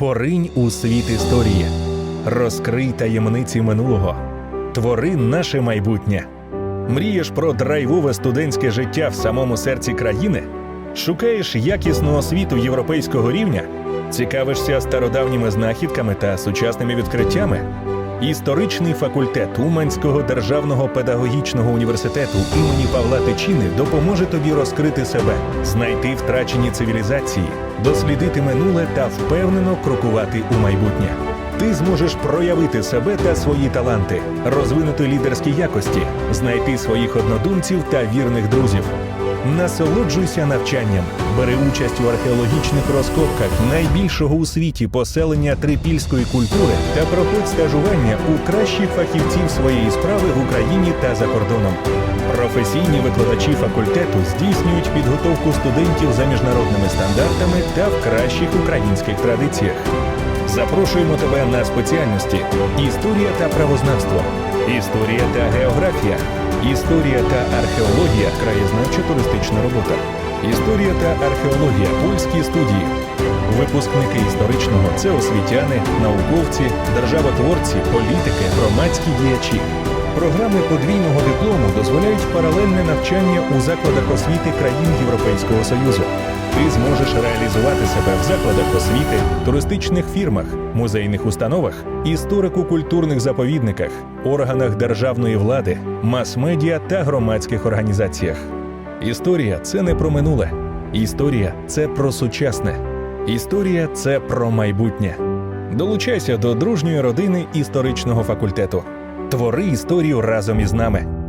Поринь у світ історії, розкрий таємниці минулого, твори наше майбутнє. Мрієш про драйвове студентське життя в самому серці країни? Шукаєш якісну освіту європейського рівня? Цікавишся стародавніми знахідками та сучасними відкриттями? Історичний факультет Уманського державного педагогічного університету імені Павла Тичини допоможе тобі розкрити себе, знайти втрачені цивілізації, дослідити минуле та впевнено крокувати у майбутнє. Ти зможеш проявити себе та свої таланти, розвинути лідерські якості, знайти своїх однодумців та вірних друзів. Насолоджуйся навчанням, бери участь у археологічних розкопках найбільшого у світі поселення трипільської культури та проходь стажування у кращих фахівців своєї справи в Україні та за кордоном. Професійні викладачі факультету здійснюють підготовку студентів за міжнародними стандартами та в кращих українських традиціях. Запрошуємо тебе на спеціальності історія та правознавство, історія та географія, історія та археологія, краєзнавча туристична робота, історія та археологія, польські студії. Випускники історичного це освітяни, науковці, державотворці, політики, громадські діячі. Програми подвійного диплому дозволяють паралельне навчання у закладах освіти країн Європейського Союзу. Ти зможеш реалізувати себе в закладах освіти, туристичних фірмах, музейних установах, історико-культурних заповідниках, органах державної влади, мас-медіа та громадських організаціях. Історія це не про минуле. Історія це про сучасне. Історія це про майбутнє. Долучайся до дружньої родини історичного факультету. Твори історію разом із нами.